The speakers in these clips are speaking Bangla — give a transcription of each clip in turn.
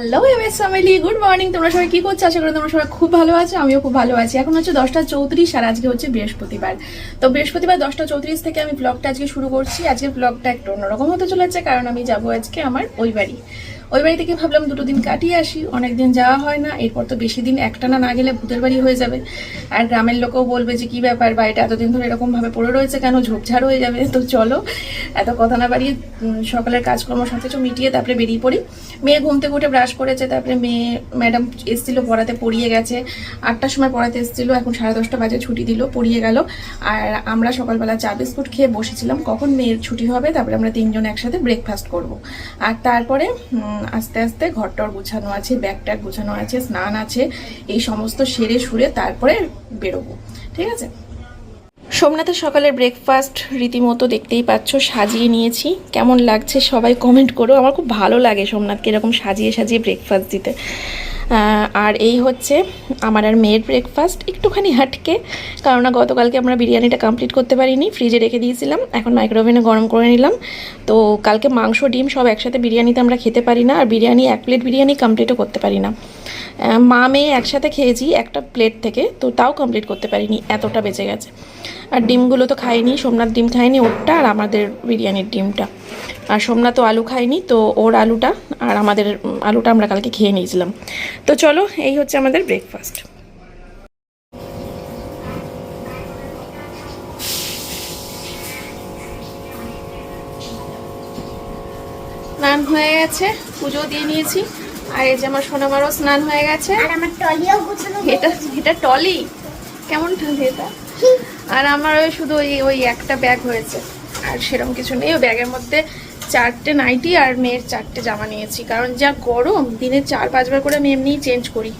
Hello MS family good morning তোমরা সবাই কি করছ? আশা করি তোমরা সবাই খুব ভালো আছো, আমিও খুব ভালো আছি। এখন হচ্ছে দশটা চৌত্রিশ আর আজকে হচ্ছে বৃহস্পতিবার। তো বৃহস্পতিবার দশটা চৌত্রিশ থেকে আমি ব্লগটা আজকে শুরু করছি। আজকে ব্লগটা একটু অন্যরকম হতে চলেছে, কারণ আমি যাব আজকে আমার ওই বাড়ি। ওই বাড়ি থেকে ভাবলাম দুটো দিন কাটিয়ে আসি অনেক দিন যাওয়া হয় না, এরপর তো বেশি দিন একটানা না গেলে ভূতের বাড়ি হয়ে যাবে। আর গ্রামের লোকও বলবে যে, কি ব্যাপার বাড়িটা এতদিন ধরে এরকমভাবে পড়ে রয়েছে কেন? ঝোপঝাড় হয়ে যাবে, তো চলো। এত কথা না বাড়িয়ে সকালের কাজকর্ম সব কিছু মিটিয়ে তারপরে বেরিয়ে পড়ি। মেয়ে ঘুম থেকে ব্রাশ করেছে, তারপরে মেয়ে, ম্যাডাম এসেছিল, পড়াতে পড়িয়ে গেছে। আটটার সময় পড়াতে এসেছিল, এখন সাড়ে দশটা বাজে, ছুটি দিল, পড়িয়ে গেল। আর আমরা সকালবেলা চা, বিস্কুট খেয়ে বসেছিলাম, কখন মেয়ের ছুটি হবে, তারপরে আমরা তিনজন একসাথে ব্রেকফাস্ট করব। আর তারপরে আস্তে আস্তে ঘরটর গোছানো আছে ব্যাগ ট্যাগ গুছানো আছে, স্নান আছে, এই সমস্ত সেরে সুরে তারপরে বেরোবো, ঠিক আছে? সোমনাথের সকালের ব্রেকফাস্ট রীতিমতো দেখতেই পাচ্ছ, সাজিয়ে নিয়েছি। কেমন লাগছে সবাই কমেন্ট করো, আমার খুব ভালো লাগে সোমনাথকে এরকম সাজিয়ে সাজিয়ে ব্রেকফাস্ট দিতে। আর এই হচ্ছে আমার আর মেয়ের ব্রেকফাস্ট একটুখানি হাটকে কারণ না গতকালকে আমরা বিরিয়ানিটা কমপ্লিট করতে পারিনি ফ্রিজে রেখে দিয়েছিলাম, এখন মাইক্রোওভেনে গরম করে নিলাম। তো কালকে মাংস, ডিম সব একসাথে বিরিয়ানিতে আমরা খেতে পারি না, আর বিরিয়ানি, এক প্লেট বিরিয়ানি কমপ্লিটও করতে পারি না। মা, মেয়ে একসাথে খেয়েছি একটা প্লেট থেকে, তো তাও কমপ্লিট করতে পারিনি, এতটা বেঁচে গেছে। আর ডিমগুলো তো খাইনি সোমনাথ ডিম খায়নি ওরটা আর আমাদের বিরিয়ানির ডিমটা। আর সোমনাথ তো আলু খায়নি তো ওর আলুটা আর আমাদের আলুটা আমরা কালকে খেয়ে নিয়েছিলাম। তো চলো এই হচ্ছে আমাদের ব্রেকফাস্ট স্নান হয়ে গেছে পুজো দিয়ে নিয়েছি। আর এই যে আমার সোনামারও স্নান হয়ে গেছে। আর আমার টলিও গুছানো এটা এটা টলি? কেমন এটা? আর আমার ওই শুধু ওই ওই একটা ব্যাগ হয়েছে। আর সেরকম কিছু নেই। ওই ব্যাগের মধ্যে চারটে নাইটি আর মেয়ের চারটে জামা নিয়েছি। কারণ যা গরম, দিনে চার, পাঁচবার করে আমি এমনিই চেঞ্জ করি।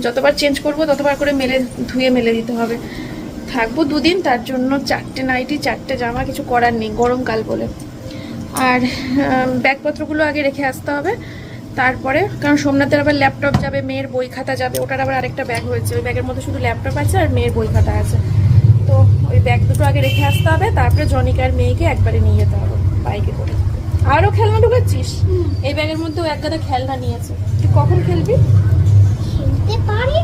যতবার চেঞ্জ করব, ততবার করে মেলে, ধুয়ে মেলে দিতে হবে। থাকব দুদিন, তার জন্য চারটে নাইটি চারটে জামা কিছু করার নেই, গরমকাল বলে। আর ব্যাগপত্রগুলো আগে রেখে আসতে হবে। তারপরে, কারণ সোমনাথের আবার ল্যাপটপ যাবে, মেয়ের বই খাতা যাবে, ওটার আবার আরেকটা ব্যাগ হয়েছে। ওই ব্যাগের মধ্যে শুধু ল্যাপটপ আছে আর মেয়ের বই খাতা আছে। ওই ব্যাগ দুটো আগে রেখে আসতে হবে তারপরে জনিকার মেয়েকে একবারে নিয়ে যেতে হবে বাইকে করে। আরও খেলনা ঢুকাচ্ছিস? এই ব্যাগের মধ্যেও এক গাদা খেলনা নিয়েছে। তুই কখন খেলবি? খেলতে পারি।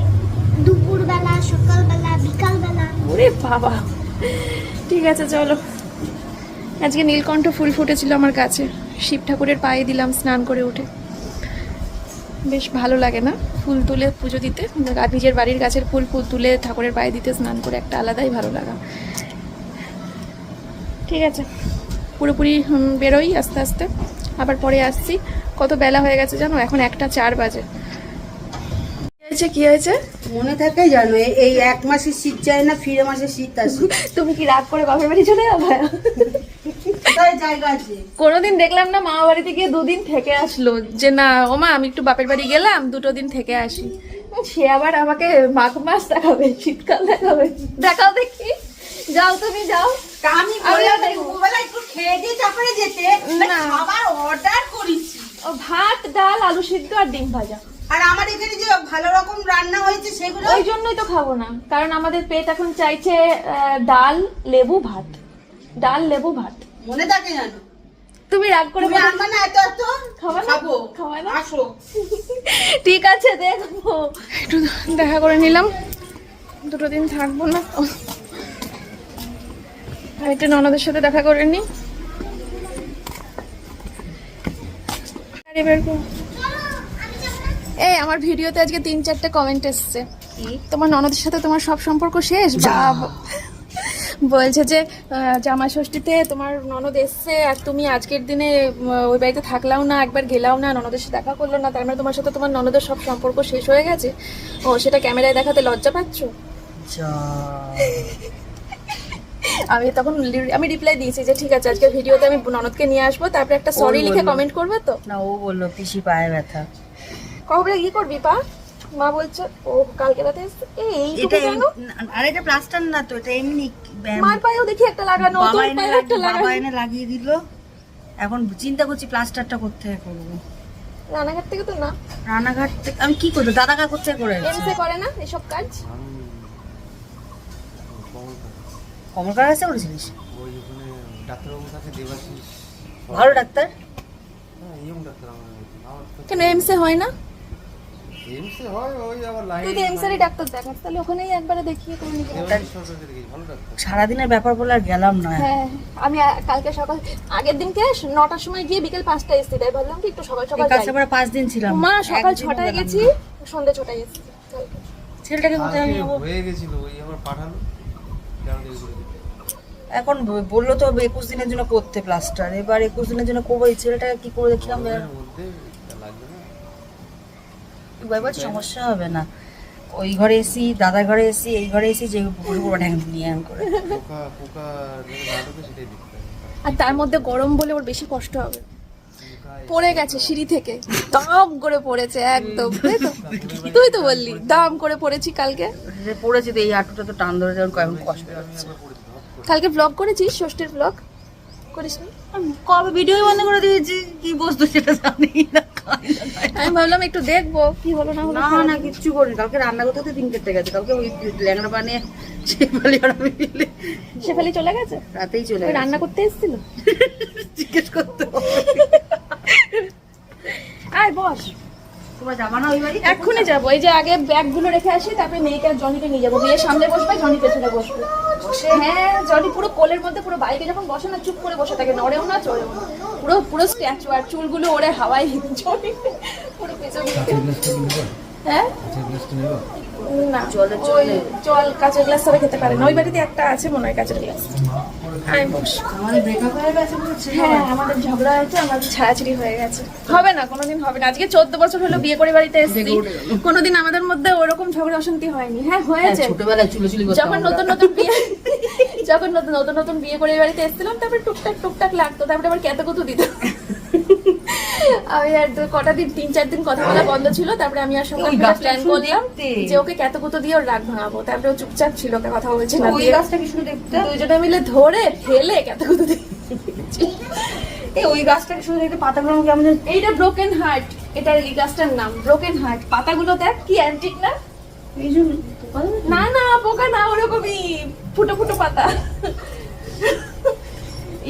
দুপুরবেলা সকালবেলা বিকালবেলা। ওরে বাবা। ঠিক আছে চলো। আজকে নীলকণ্ঠ ফুল ফুটেছিল আমার কাছে। শিব ঠাকুরের পায়ে দিলাম স্নান করে উঠে। বেশ ভালো লাগে না ফুল তুলে পুজো দিতে। নিজের বাড়ির গাছের ফুল ফুল তুলে ঠাকুরের পায়ে দিতে স্নান করে একটা আলাদাই ভালো লাগা। ঠিক আছে পুরোপুরি বেরোই আস্তে আস্তে। আবার পরে আসছি। কত বেলা হয়ে গেছে জানো? এখন একটা চার বাজে। কি হয়েছে কি হয়েছে? মনে থাকে জানো এই এক মাসের শীত যায় না ফিরে মাসে শীত আসে। তুমি কি রাগ করে বাপের বাড়ি চলে যাবে? কোনোদিন দেখলাম না মামা বাড়িতে গিয়ে দুদিন থেকে আসলো। যে না ও মা আমি একটু বাপের বাড়ি গেলাম দুটো দিন থেকে আসি। সে আবার আমাকে মাঘ মাস দেখাবে শীতকাল দেখাবে। দেখাও দেখি। যাও তুমি যাও। আমি একটু খেয়ে দিয়ে তারপরে যেতে। খাবার অর্ডার করেছি। ভাত ডাল আলু সিদ্ধ আর ডিম ভাজা। আর আমার এখানে যে ভালো রকম রান্না হয়েছে সেগুলো ওই জন্যই তো খাব না। কারণ আমাদের পেট এখন চাইছে ডাল লেবু ভাত। ডাল লেবু ভাত। মনে থাকে জানো তুমি রাগ করে বলো- আনবা না এত এত খাবা খাব। খাবা না? আসো। ঠিক আছে দেখব। একটু দেখা করে নিলাম। দুটো দিন থাকব না। একটু ননদের সাথে দেখা করে নি আরে বের কর। এই আমার ভিডিওতে আজকে তিন চারটে কমেন্ট এসছে। তোমার ননদের সাথে তোমার সব সম্পর্ক শেষ? বা বলছে যে জামাই ষষ্ঠীতে তোমার ননদ এসছে আর তুমি আজকের দিনে ওই বাড়িতে থাকলাও না একবার গেলাও না ননদের সাথে দেখা করল না তার মানে তোমার সাথে তোমার ননদের সব সম্পর্ক শেষ হয়ে গেছে? ও সেটা ক্যামেরায় দেখাতে লজ্জা পাচ্ছ? আমি তখন আমি রিপ্লাই দিয়েছি যে ঠিক আছে আজকে ভিডিওতে আমি ননদকে নিয়ে আসব তারপরে একটা সরি লিখে কমেন্ট করবে তো? না ও বলল পিসি পায়ে ব্যথা। কবে কি করবি পা? মা বলছে ও কালকে রাতে এই এইটুকু এটা কেন? আর এটা প্লাস্টার না তো এটা এমনি মার পায়েও দেখি একটা লাগানো তোর পায়েও একটা বাবা লাগানো। এনে লাগিয়ে দিল। এখন চিন্তা করছি প্লাস্টারটা করতে করব। রানাঘাট থেকে তো না। রানাঘাট থেকে আমি কি করব? দাদা কা করতে করে এমসে করে না এসব কাজ? কমল কার কাছে করেছিলিস? ওই ওখানে ডাক্তারবাবু থাকে দেবাশিস। ভালো ডাক্তার? হ্যাঁ ইয়ং ডাক্তার আমার। আমার কেন এমসে হয় না? এমসে হয় ওই আবার লাইন তুই তো ডাক্তার দেখাস তাহলে ওখানেই একবারে দেখিয়ে করে নিবি ভালো ডাক্তার। সারাদিনের ব্যাপার বলে আর গেলাম না। হ্যাঁ আমি কালকে সকাল আগের দিনকে নটার সময় গিয়ে বিকেল পাঁচটায় এসেছি তাই ভাবলাম কি একটু সকাল সকাল আমরা পাঁচ দিন ছিলাম। মা সকাল ছটায় গেছি। সন্ধ্যে ছটায় এসেছি ছেলেটাকে কোথায় হয়ে গেছিল ওই পাঠালো? এখন বলল তো একুশ দিনের জন্য করতে প্লাস্টার এবার একুশ দিনের জন্য করব এই ছেলেটাকে কি করে দেখলাম গরমের মধ্যে লাগবে না এবার সমস্যা হবে না। ওই ঘরে এসি দাদার ঘরে এসি এই ঘরে এসি যে পুরো পুরো ঢ্যাং নিয়ে করে। আর তার মধ্যে গরম বলে ওর বেশি কষ্ট হবে। পড়ে গেছে সিঁড়ি থেকে। দাম করে পড়েছে একদম। তুই তো বললি দাম করে পড়েছি কালকে। পড়েছি তো এই হাঁটুটা তো টান ধরে যেমন কেমন কষ্ট হচ্ছে। কালকে ব্লগ করেছিস ষষ্ঠীর ব্লগ করিস নি কবে ভিডিও বন্ধ করে দিয়েছি কি বস্তু সেটা জানি না। আমি ভাবলাম একটু দেখব কি হলো না হলো না না কিচ্ছু করিনি। কালকে রান্না করতে তিন কেটে গেছে। কালকে ওই ল্যাংড়া বানিয়ে শেফালি আর আমি মিলে শেফালি চলে গেছে? রাতেই চলে গেছে। রান্না করতে এসেছিল? জিজ্ঞেস করতে আয় বস তোমরা যাবা না ওই বাড়ি? এক্ষুনি যাব। এই যে আগে ব্যাগগুলো রেখে আসি তারপরে মেয়েকে আর জনিকে নিয়ে যাব। বিয়ের সামনে বসবে জনি পেছনে বসবে। হ্যাঁ জনি পুরো কোলের মধ্যে পুরো বাইকে যখন বসে না চুপ করে বসে থাকে নড়েও না চড়েও না। পুরো পুরো স্ট্যাচু আর চুলগুলো ওরে হাওয়ায় জমি পুরো পেছনে হ্যাঁ? না জলের ওই জল কাঁচের গ্লাস ছাড়া খেতে পারে না। ওই বাড়িতে একটা আছে মনে হয় কাঁচের গ্লাস বস। আমাদের ব্রেকআপ হয়ে গেছে বলছে। হ্যাঁ আমাদের ঝগড়া হয়েছে আমাদের ছাড়াছাড়ি হয়ে গেছে। হবে না কোনোদিন হবে না। আজকে চোদ্দ বছর হলো বিয়ে করে বাড়িতে এসেছি। কোনোদিন আমাদের মধ্যে ওরকম ঝগড়া অশান্তি হয়নি। হ্যাঁ হয়েছে। ছোটবেলায় চুলো যখন নতুন নতুন বিয়ে যখন নতুন নতুন নতুন বিয়ে করে বাড়িতে এসেছিলাম তারপরে টুকটাক টুকটাক লাগতো। তারপরে আবার কেত কুতু দিত। আমি আর কটা দিন তিন চার দিন কথা বলা বন্ধ ছিল তারপরে আমি আর সঙ্গে প্ল্যান করলাম যে ওকে কেত কুতু দিয়ে ওর রাগ ভাঙাবো। তারপরে ও চুপচাপ ছিল ওকে কথা বলছে না ওই গাছটা কি শুধু দেখতে? দুজনে মিলে ধরে ফেলে কেত কুতু দিয়ে ওই গাছটাকে শুধু দেখতে পাতাগুলো কেমন এইটা ব্রোকেন হার্ট এটা এই গাছটার নাম ব্রোকেন হার্ট পাতাগুলো দেখ কি অ্যান্টিক না? না না পোকা না ওরকমই ফুটো ফুটো পাতা।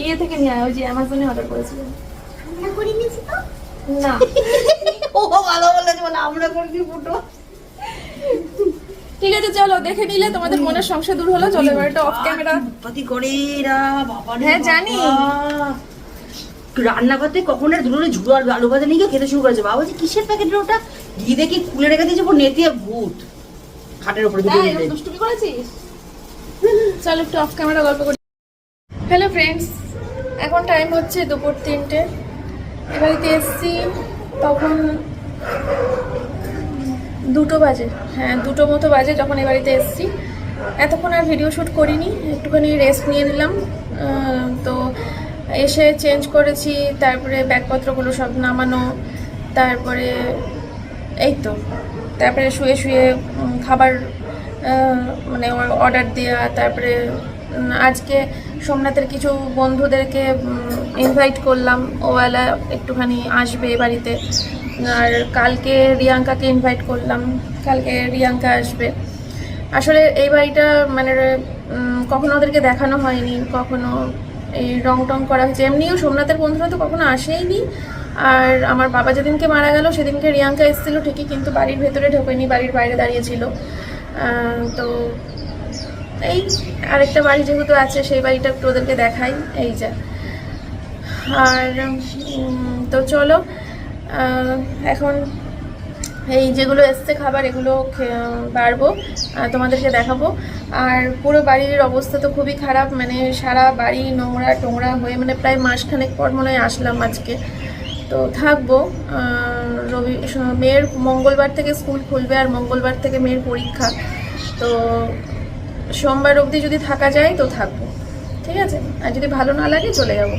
ইয়ে থেকে নিয়ে আয়, ওই যে অ্যামাজনে অর্ডার করেছিলাম রান্না করে নিয়েছি তো? না। ও ভালো বলেছে বলে আমরা করছি ফুটো। ঠিক আছে চলো দেখে নিলে তোমাদের মনের সংশয় দূর হলো। চলো এবার এটা অফ ক্যামেরা উৎপাতি করে বাবা হ্যাঁ, জানি। বাবা। রান্নাঘর কখন আর দুটো ঝুড়ো আর আলু ভাজা নিয়ে গিয়ে খেতে শুরু করেছে? বাবা যে কিসের প্যাকেট ওটা? গিয়ে দেখি খুলে রেখে দিয়েছে? নেতিয়ে ভূত। খাটের উপরে দুটো হ্যাঁ দুষ্টুমি করেছিস? চলো একটু অফ ক্যামেরা গল্প করি। হ্যালো ফ্রেন্ডস এখন টাইম হচ্ছে দুপুর তিনটে। বাড়িতে এসছি, তখন দুটো বাজে। হ্যাঁ দুটো মতো বাজে যখন এ বাড়িতে এসছি। এতক্ষণ আর ভিডিও শ্যুট করিনি, একটুখানি রেস্ট নিয়ে নিলাম। তো এসে চেঞ্জ করেছি, তারপরে ব্যাগপত্রগুলো সব নামানো, তারপরে এই তো। তারপরে শুয়ে শুয়ে খাবার মানে অর্ডার দেওয়া তারপরে আজকে সোমনাথের কিছু বন্ধুদেরকে ইনভাইট করলাম। ওবেলা একটুখানি আসবে বাড়িতে। আর কালকে রিয়াঙ্কাকে ইনভাইট করলাম। কালকে রিয়াঙ্কা আসবে। আসলে এই বাড়িটা মানে কখনো ওদেরকে দেখানো হয়নি। কখনো এই রং টং করা হয়েছে। এমনিও সোমনাথের বন্ধুরা তো কখনো আসেইনি। আর আমার বাবা যেদিনকে মারা গেল, সেদিনকে রিয়াঙ্কা এসেছিল ঠিকই, কিন্তু বাড়ির ভেতরে ঢোকেনি, বাড়ির বাইরে দাঁড়িয়েছিল তো এই আরেকটা বাড়ি যেহেতু আছে, সেই বাড়িটা একটু ওদেরকে দেখাই। এই যা। আর তো চলো এখন এই যেগুলো এসছে খাবার, এগুলো বাড়বো তোমাদেরকে দেখাবো। আর পুরো বাড়ির অবস্থা তো খুবই খারাপ মানে সারা বাড়ি নোংরা টোংরা হয়ে মানে প্রায় মাসখানেক পর মনে হয় আসলাম আজকে। তো থাকব রবি, মেয়ের মঙ্গলবার থেকে স্কুল খুলবে, আর মঙ্গলবার থেকে মেয়ের পরীক্ষা। তো সোমবার অবধি যদি থাকা যায় তো থাকব। ঠিক আছে? আর যদি ভালো না লাগে চলে যাব।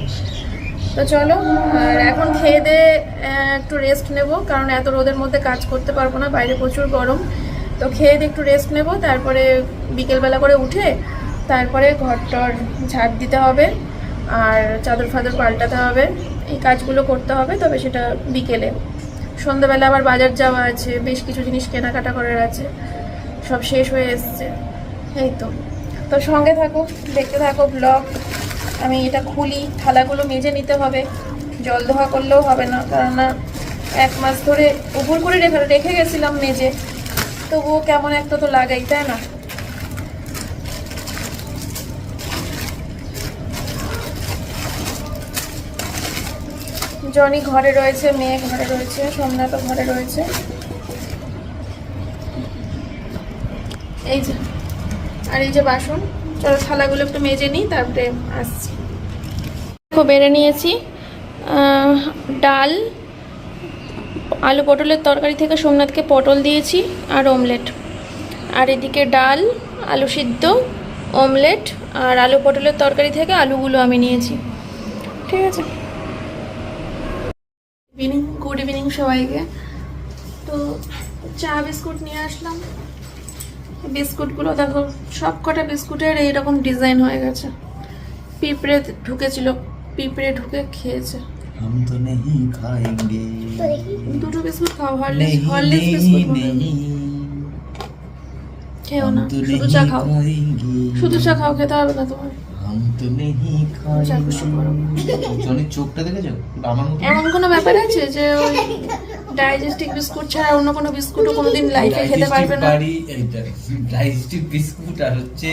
তো চলো, আর এখন খেয়ে দিয়ে একটু রেস্ট নেব, কারণ এত রোদের মধ্যে কাজ করতে পারব না, বাইরে প্রচুর গরম। তো খেয়ে দিয়ে একটু রেস্ট নেব, তারপরে বিকেলবেলা করে উঠে তারপরে ঘরটর ঝাড় দিতে হবে, আর চাদর ফাদর পাল্টাতে হবে। এই কাজগুলো করতে হবে, তবে সেটা বিকেলে। সন্ধ্যাবেলা আবার বাজার যাওয়া আছে, বেশ কিছু জিনিস কেনাকাটা করার আছে, সব শেষ হয়ে এসছে। এই তো। তো সঙ্গে থাকো, দেখতে থাকো ব্লগ আমি এটা খুলি, থালাগুলো মেজে নিতে হবে। জল ধোয়া করলেও হবে না কারণ না এক মাস ধরে উপর করে রেখে রেখে গেছিলাম মেজে। তবুও কেমন একটা তো লাগাই, তাই না? জনি ঘরে রয়েছে, মেয়ে ঘরে রয়েছে সোমনাথও ঘরে রয়েছে। এই যে। আর এই যে বাসন, চলো থালাগুলো একটু মেজে নিই, তারপরে আসছি। দেখো, বেড়ে নিয়েছি। ডাল, আলু পটলের তরকারি থেকে সোমনাথকে পটল দিয়েছি আর অমলেট। আর এদিকে ডাল, আলু সিদ্ধ, অমলেট আর আলু পটলের তরকারি থেকে আলুগুলো আমি নিয়েছি। ঠিক আছে? ইভিনিং গুড ইভিনিং সবাইকে। তো চা, বিস্কুট নিয়ে আসলাম। বিস্কুটগুলো দেখো সব কটা বিস্কুটের এইরকম ডিজাইন হয়ে গেছে পিঁপড়ে ঢুকেছিল পিঁপড়ে ঢুকে খেয়েছে हम तो नहीं खाएंगे দুটো বিস্কুট খাও হরলিক্স नहीं হরলিক্স বিস্কুট नहीं नहीं খেও না हम तो শুধু नहीं চা খাও खाएंगे শুধু চা খাও খেতে হবে না তোমার অন্ত নেহি চোখটা আমার মতো? এমন কোনো ব্যাপার আছে যে ওই বিস্কুট ছাড়া অন্য কোনো বিস্কুটও কোনোদিন লাইফে খেতে পারবে না? বিস্কুট আর হচ্ছে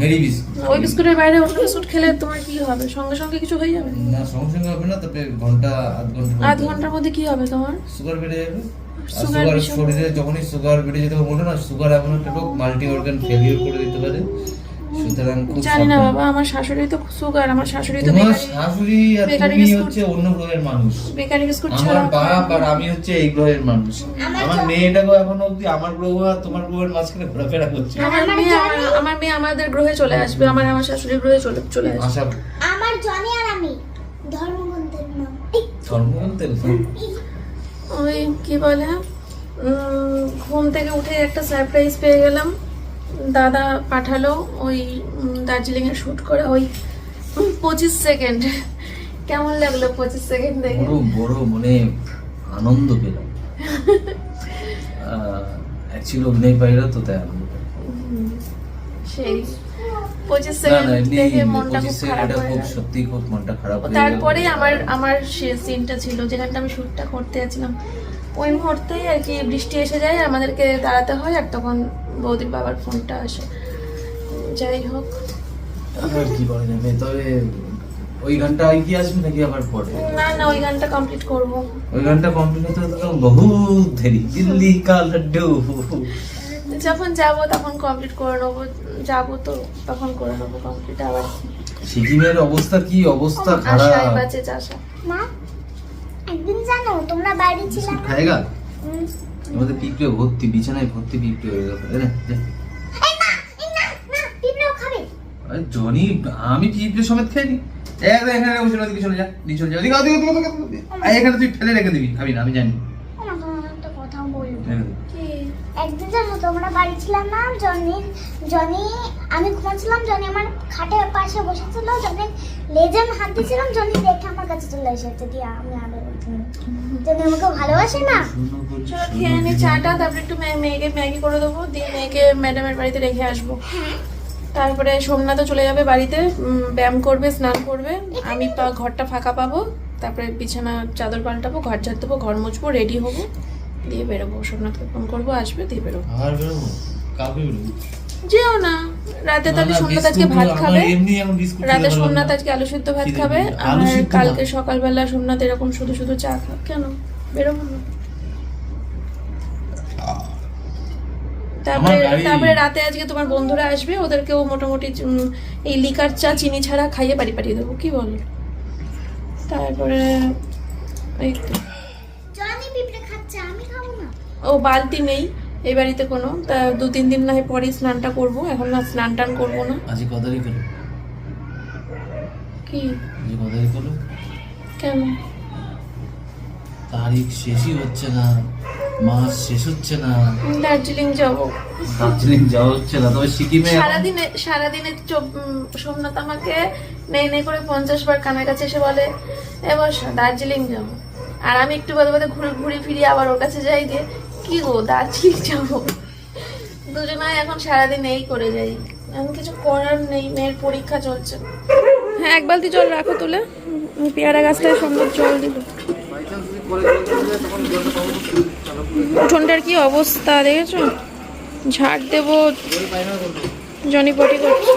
মেরি বিস্কুট ওই বিস্কুটের বাইরে অন্য বিস্কুট খেলে তোমার কি হবে? সঙ্গে সঙ্গে কিছু হয়ে যাবে? না সঙ্গে সঙ্গে হবে না তবে ঘণ্টা আধ ঘণ্টা আধ ঘণ্টার মধ্যে কি হবে তোমার? সুগার বেড়ে যাবে। সুগার শরীরে যখনই সুগার বেড়ে যেতে হবে মনে না সুগার এমন একটা রোগ মাল্টি অর্গান ফেলিওর করে দিতে পারে। সুতরাং খুব জানি না বাবা আমার শাশুড়ি তো সুগার আমার শাশুড়ি তো তোমার শাশুড়ি আর তুমি হচ্ছে অন্য গ্রহের মানুষ। বেকারি বিস্কুট আমার বাপ আর আমি হচ্ছে এই গ্রহের মানুষ। আমার মেয়েটাকেও এখন অব্দি আমার গ্রহ আর তোমার গ্রহের মাঝখানে ঘোরাফেরা করছে। আমার মেয়ে আমার- আমার মেয়ে আমাদের গ্রহে চলে আসবে আমার আমার শাশুড়ির গ্রহে চলে চলে আসবে। আমার জনি আর আমি ধর্মগ্রন্থের নাম। ধর্ম ওই কি বলে ঘুম থেকে উঠে একটা সারপ্রাইজ পেয়ে গেলাম। দাদা পাঠালো ওই দার্জিলিং এর শুট করে ওই পঁচিশ সেকেন্ড কেমন লাগল পঁচিশ সেকেন্ড দেখে? বড় বড় মনে আনন্দ পেলাম। অ্যাকচুয়ালি অভিনয় পাইরা তো তাই আনন্দ সেই। পঁচিশ সেকেন্ড দেখে মনটা খুব খারাপ হয়ে সত্যি খুব মনটা খারাপ তারপরে আমার আমার সে সিনটা ছিল যেখানটা আমি শ্যুটটা করতে যাচ্ছিলাম। ওই মুহূর্তেই আর কি বৃষ্টি এসে যায় আমাদেরকে দাঁড়াতে হয় আর তখন বৌদির বাবার ফোনটা আসে। যাই হোক। আর কি বলা যাবে তবে ওই গানটা ওই আসবে নাকি আবার পরে? না না ওই গানটা কমপ্লিট করব। ওই গানটা কমপ্লিট হতে তো বহুত দেরি। দিল্লি কা লাড্ডু। যখন যাব তখন কমপ্লিট করে নেব। যাব তো তখন করে নেব কমপ্লিট আবার। সিকিমের অবস্থা কি অবস্থা? আশায় খারাপ। বাঁচে চাষা। একদিন জানো তোমরা? খায়গা আমাদের পিঁপড়ে ভর্তি বিছানায় ভর্তি পিঁপড়ে হয়ে গেল। জনি আমি পিঁপড়ে সমেত খাইনি। এক দেখ, এখানে বসে ওদিকে চলে যা নিচে যা। ওদিকে ওদিকে ওদিকে, ওদিকে, ওদিকে। এখানে তুই ফেলে রেখে দিবি খাবি না আমি জানি। কি? একদিন জানো তোমরা বাড়ি ছিলাম না জনি জনি আমি ঘুমাচ্ছিলাম জনি আমার খাটের পাশে বসেছিল জনি লেজে আমি হাত দিয়েছিলাম জনি দেখে আমার কাছে চলে এসেছে দিয়ে আমি জনি আমাকে ভালোবাসে না? চলো খেয়ে বলি। চাটা তারপরে একটু মেয়েকে ম্যাগি করে দেবো দিয়ে মেয়েকে ম্যাডামের বাড়িতে রেখে আসব। তারপরে সোমনাথও চলে যাবে বাড়িতে ব্যায়াম করবে স্নান করবে। আমি পা- ঘরটা ফাঁকা পাবো তারপরে বিছানা চাদর পাল্টাবো ঘর ঝাড় দেবো ঘর মুছবো রেডি হব দিয়ে বেরোবো। সোমনাথকে ফোন করব আসবে দিয়ে বেরোবো? যেও না। রাতে তাহলে সোমনাথ আজকে ভাত খাবে। এমনি এখন বিস্কুট রাতে সোমনাথ আজকে আলু সিদ্ধ ভাত খাবে। আর কালকে সকালবেলা সোমনাথ এরকম শুধু শুধু চা খা। কেন? বেরোবো না। তারপরে তারপরে রাতে আজকে তোমার বন্ধুরা আসবে ওদেরকেও মোটামুটি এই লিকার চা চিনি ছাড়া খাইয়ে বাড়ি পাঠিয়ে দেবো কি বলো? তারপরে এই তো। খাব ও বালতি নেই। এই বাড়িতে কোনো। তা দু তিন দিন না হয় পরেই স্নানটা করব। এখন না স্নান টান করব না। আজ কত তারিখ হলো কি? আজ কত তারিখ হলো কেন? তারিখ শেষই হচ্ছে না মাস শেষ হচ্ছে না। দার্জিলিং যাব। দার্জিলিং যাওয়া হচ্ছে না তবে সিকিমে সারাদিনে সারাদিনে সোমনাথ আমাকে নেই নেই করে পঞ্চাশ বার কানের কাছে এসে বলে এবার দার্জিলিং যাব। আর আমি একটু বাদে বাদে ঘুরে ঘুরে ফিরি আবার ওর কাছে যাই দিয়ে কি গো দার্জিলিং যাব? দুজনাই এখন সারাদিন এই করে যাই। এখন কিছু করার নেই, মেয়ের পরীক্ষা চলছে। হ্যাঁ এক বালতি জল রাখো তুলে। পেয়ারা গাছটায় সুন্দর জল দিল উঠোনটার কি অবস্থা, দেখেছ? ঝাড় দেবো জনি পটি করছে।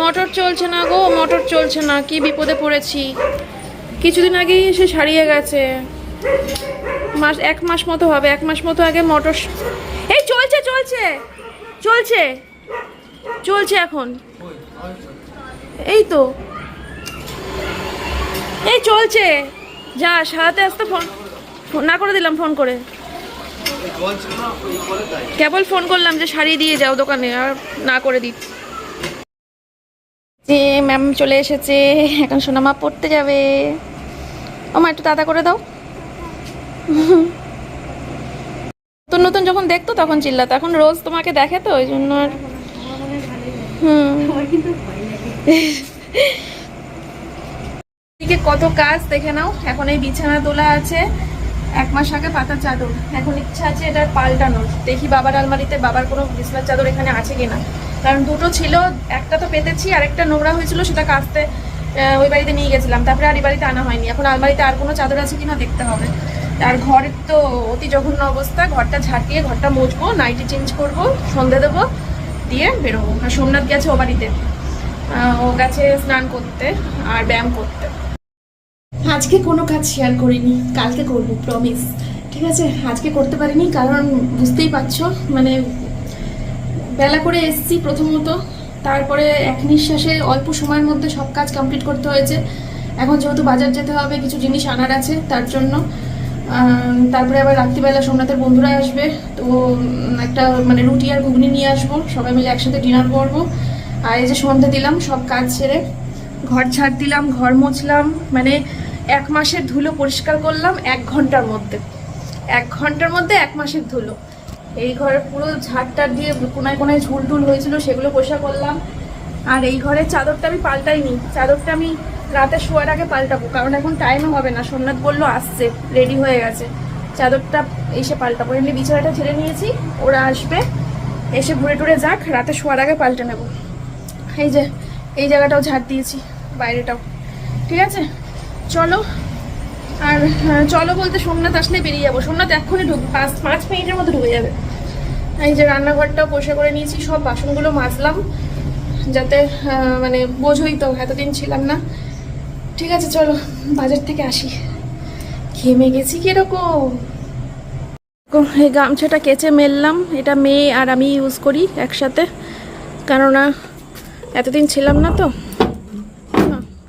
মোটর চলছে না গো, মোটর চলছে না, কি বিপদে পড়েছি। কিছুদিন আগেই এসে সারিয়ে গেছে। মাস, এক মাস মতো হবে, এক মাস মতো আগে মোটর এই চলছে চলছে চলছে চলছে এখন। এই তো। এই চলছে। যা, সারাতে আসতে ফোন না করে দিলাম ফোন করে। কেবল ফোন করলাম যে শাড়ি দিয়ে যাও দোকানে, আর না করে দিই যে ম্যাম চলে এসেছে, এখন সোনামা পড়তে যাবে। মা একটু দাদা করে দাও। নতুন নতুন যখন দেখতো তখন চিল্লাতো। এখন রোজ তোমাকে দেখে তো ওই জন্য আর কত কাজ দেখে নাও। এখন এই বিছানা তোলা আছে। এক মাস আগে পাতা চাদর। এখন ইচ্ছা আছে এটা পাল্টানোর। দেখি বাবার আলমারিতে বাবার কোনো বিছানার চাদর এখানে আছে কিনা। কারণ দুটো ছিল একটা তো পেতেছি আর একটা নোংরা হয়েছিল সেটা আহ, ওই বাড়িতে নিয়ে গেছিলাম। তারপরে আর এই বাড়িতে আনা হয়নি। এখন আলমারিতে আর কোনো চাদর আছে কিনা দেখতে হবে। আর ঘরের তো অতি জঘন্য অবস্থা। ঘরটা ঝাঁটিয়ে, ঘরটা মুছবো নাইটি চেঞ্জ করব, সন্ধে দেবো, দিয়ে বেরোবো। আর সোমনাথ গেছে ও বাড়িতে। ও গেছে স্নান করতে আর ব্যায়াম করতে। আজকে কোনো কাজ শেয়ার করিনি। কালকে করব প্রমিস ঠিক আছে? আজকে করতে পারিনি, কারণ বুঝতেই পারছ মানে বেলা করে এসছি প্রথমত। তারপরে এক নিঃশ্বাসে অল্প সময়ের মধ্যে সব কাজ কমপ্লিট করতে হয়েছে। এখন যেহেতু বাজার যেতে হবে, কিছু জিনিস আনার আছে, তার জন্য। তারপরে আবার রাত্রিবেলা সোমনাথের বন্ধুরা আসবে, তো একটা মানে রুটি আর ঘুগনি নিয়ে আসব। সবাই মিলে একসাথে ডিনার করব। আর এই যে সন্ধে দিলাম, সব কাজ ছেড়ে ঘর ঝাড় দিলাম, ঘর মুছলাম মানে এক মাসের ধুলো পরিষ্কার করলাম এক ঘণ্টার মধ্যে। এক ঘণ্টার মধ্যে এক মাসের ধুলো। এই ঘরে পুরো ঝাড়টার দিয়ে কোনায় কোনায় ঝুল টুল হয়েছিল, সেগুলো পোষা করলাম। আর এই ঘরের চাদরটা আমি পাল্টাইনি। চাদরটা আমি রাতে শোয়ার আগে পাল্টাবো কারণ এখন টাইমও হবে না। সোমনাথ বলল আসছে রেডি হয়ে গেছে। চাদরটা এসে পাল্টাবো। এমনি বিছানাটা ছেড়ে নিয়েছি ওরা আসবে এসে ঘুরে টুরে যাক রাতে শোয়ার আগে পাল্টে নেব। এই যে এই জায়গাটাও ঝাড় দিয়েছি বাইরেটাও। ঠিক আছে? চলো আর হ্যাঁ, চলো বলতে সোমনাথ আসলে বেরিয়ে যাব। সোমনাথ এক্ষুনি ঢুক পাঁচ পাঁচ মিনিটের মধ্যে ঢুকে যাবে। এই যে রান্নাঘরটাও পরিষ্কার করে নিয়েছি সব বাসনগুলো মাজলাম যাতে মানে বোঝোই তো এতদিন ছিলাম না। ঠিক আছে, চলো বাজার থেকে আসি। ঘেমে গেছি কীরকম? এই গামছাটা কেচে মেললাম। এটা মেয়ে আর আমি ইউজ করি একসাথে। কেননা এতদিন ছিলাম না তো।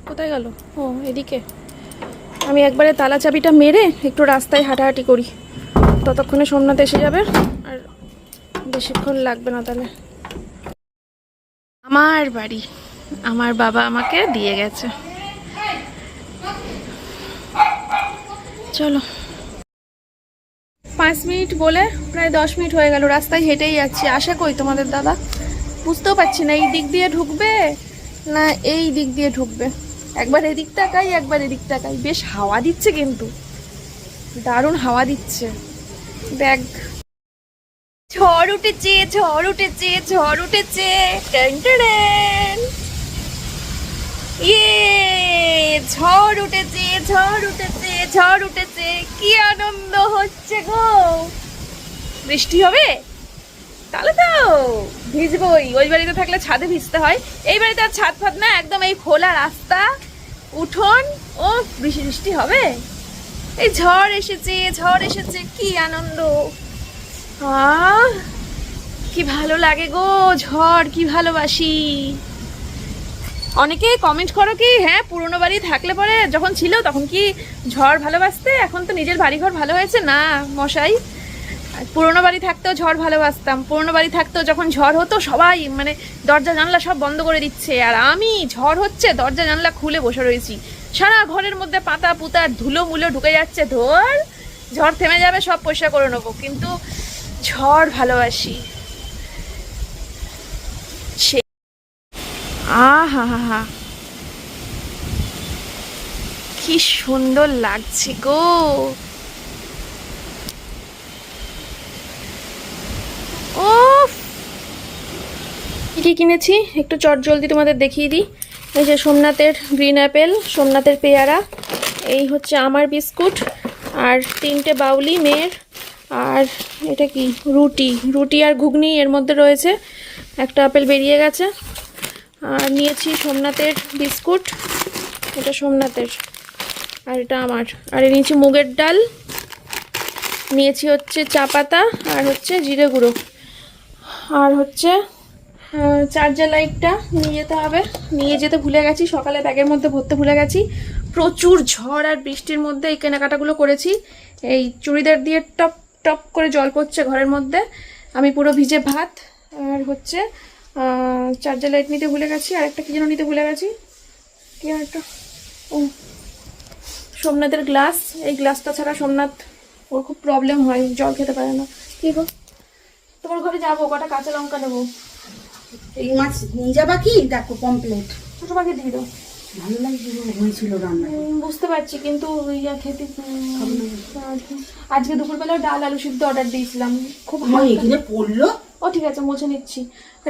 কোথায় গেল? ও, এদিকে। আমি একবারে তালা চাবিটা মেরে একটু রাস্তায় হাঁটাহাঁটি করি। ততক্ষণে সোমনাথ এসে যাবে আর বেশিক্ষণ লাগবে না তাহলে। আমার বাড়ি, আমার বাবা আমাকে দিয়ে গেছে। চলো। পাঁচ মিনিট বলে প্রায় দশ মিনিট হয়ে গেল, রাস্তায় হেঁটেই যাচ্ছি। আশা করি তোমাদের দাদা বুঝতেও পারছি না, এই দিক দিয়ে ঢুকবে না এই দিক দিয়ে ঢুকবে? একবার এদিক তাকাই, একবার এদিক তাকাই। বেশ হাওয়া দিচ্ছে কিন্তু। দারুণ হাওয়া দিচ্ছে। ব্যাগ ঝড় উঠেছে ঝড় উঠেছে ঝড় উঠেছে। ইয়ে ঝড় উঠেছে ঝড় উঠেছে ঝড় উঠেছে। কি আনন্দ হচ্ছে গো। বৃষ্টি হবে? তাহলে তো ভিজবই। ওই বাড়িতে থাকলে ছাদে ভিজতে হয়। এই বাড়িতে আর ছাদ ফাদ না, একদম এই খোলা রাস্তা, উঠোন। ও, বৃষ্টি বৃষ্টি হবে? এই ঝড় এসেছে ঝড় এসেছে, কি আনন্দ। কি ভালো লাগে গো, ঝড়, কি ভালোবাসি। অনেকে কমেন্ট করো কি হ্যাঁ পুরনো বাড়ি থাকলে পরে যখন ছিল তখন কি ঝড় ভালোবাসতে? এখন তো নিজের বাড়ি ঘর ভালো হয়েছে? না, মশাই। পুরোনো বাড়ি থাকতেও ঝড় ভালোবাসতাম। পুরোনো বাড়ি থাকতেও যখন ঝড় হতো, সবাই মানে দরজা, জানলা সব বন্ধ করে দিচ্ছে। আর আমি, ঝড় হচ্ছে, দরজা, জানলা খুলে বসে রয়েছি। সারা ঘরের মধ্যে পাতা, পুতা, ধুলো, মুলো ঢুকে যাচ্ছে। ধর, ঝড় থেমে যাবে, সব পয়সা করে নেব। কিন্তু ঝড় ভালোবাসি সে কি সুন্দর লাগছে গো। কি কি কিনেছি? একটু চট জলদি তোমাদের দেখিয়ে দিই। এই যে সোমনাথের গ্রিন অ্যাপেল, সোমনাথের পেয়ারা, এই হচ্ছে আমার বিস্কুট, আর তিনটে বাউলি মেয়ের, আর এটা কি? রুটি। রুটি আর ঘুগনি এর মধ্যে রয়েছে। একটা আপেল বেরিয়ে গেছে। আর নিয়েছি সোমনাথের বিস্কুট। এটা সোমনাথের, আর এটা আমার। আর নিয়েছি মুগের ডাল। নিয়েছি হচ্ছে চা পাতা আর হচ্ছে জিরে গুঁড়ো। আর হচ্ছে চার্জার লাইটটা নিয়ে যেতে হবে। নিয়ে যেতে ভুলে গেছি, সকালে ব্যাগের মধ্যে ভরতে ভুলে গেছি। প্রচুর ঝড় আর বৃষ্টির মধ্যে এই কেনাকাটাগুলো করেছি। এই চুড়িদার দিয়ে টপ টপ করে জল পড়ছে ঘরের মধ্যে। আমি পুরো ভিজে ভাত, আর হচ্ছে চার্জার লাইট নিতে ভুলে গেছি আর একটা কি যেন নিতে ভুলে গেছি? কি আর একটা? ও সোমনাথের গ্লাস এই গ্লাসটা ছাড়া সোমনাথ ওর খুব প্রবলেম হয় জল খেতে পারে না। কি গো? তোমার ঘরে যাব কটা কাঁচা লঙ্কা নেব। এই মাছ নিয়ে যাবা কি? দেখো কমপ্লিট ছোটো পাখি দিয়ে দাও। ভালো লাগছিল হয়েছিল রান্না বুঝতে পারছি কিন্তু ইয়া খেতে আজকে দুপুরবেলা ডাল আলু সিদ্ধ অর্ডার দিয়েছিলাম। খুব এখানে পড়ল ও ঠিক আছে মুছে নিচ্ছি।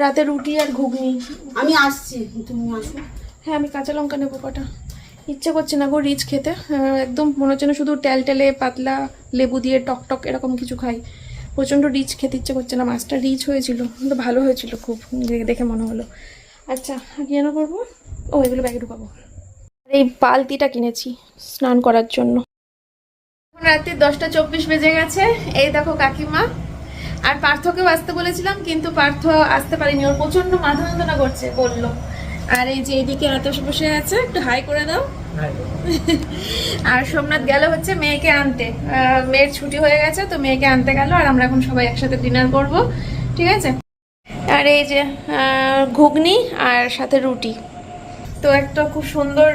রাতে রুটি আর ঘুগনি। আমি আসছি তুমি আসো। হ্যাঁ আমি কাঁচা লঙ্কা নেব কটা। ইচ্ছে করছে না গো রিচ খেতে। একদম মনে হচ্ছে না শুধু টেলে পাতলা লেবু দিয়ে টক টক এরকম কিছু খাই। প্রচণ্ড রিচ খেতে ইচ্ছে করছে না মাছটা রিচ হয়েছিল কিন্তু ভালো হয়েছিল খুব দেখে মনে হলো। আচ্ছা কি যেন করব? ও এগুলো ব্যাগে ঢুকাবো। এই বালতিটা কিনেছি স্নান করার জন্য। রাত্রি দশটা চব্বিশ বেজে গেছে। এই দেখো কাকিমা আর পার্থকেও আসতে বলেছিলাম কিন্তু পার্থ আসতে পারেনি। ওর প্রচণ্ড মাথা যন্ত্রণা করছে বলল। আর এই যে এদিকে আতস বসে আছে একটু হাই করে দাও। আর সোমনাথ গেল হচ্ছে মেয়েকে আনতে। মেয়ের ছুটি হয়ে গেছে তো মেয়েকে আনতে গেল আর আমরা এখন সবাই একসাথে ডিনার করব ঠিক আছে? আর এই যে ঘুগনি আর সাথে রুটি। তো একটা খুব সুন্দর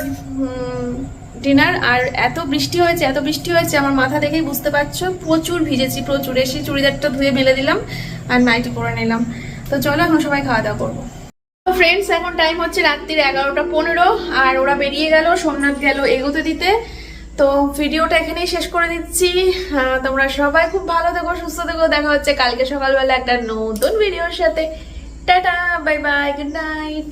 ডিনার, আর এত বৃষ্টি হয়েছে, এত বৃষ্টি হয়েছে, আমার মাথা দেখেই বুঝতে পারছ, প্রচুর ভিজেছি, প্রচুর। এসে চুড়িদারটা ধুয়ে মেলে দিলাম আর নাইটি পরে নিলাম। তো চলো, এখন সবাই খাওয়া দাওয়া করব। ফ্রেন্ডস এখন টাইম হচ্ছে রাত্রির এগারোটা পনেরো, আর ওরা বেরিয়ে গেল, সোমনাথ গেল এগোতে দিতে। তো ভিডিওটা এখানেই শেষ করে দিচ্ছি। তোমরা সবাই খুব ভালো থেকো, সুস্থ থেকো, দেখা হচ্ছে কালকে সকালবেলা একটা নতুন ভিডিওর সাথে। Tata bye bye good night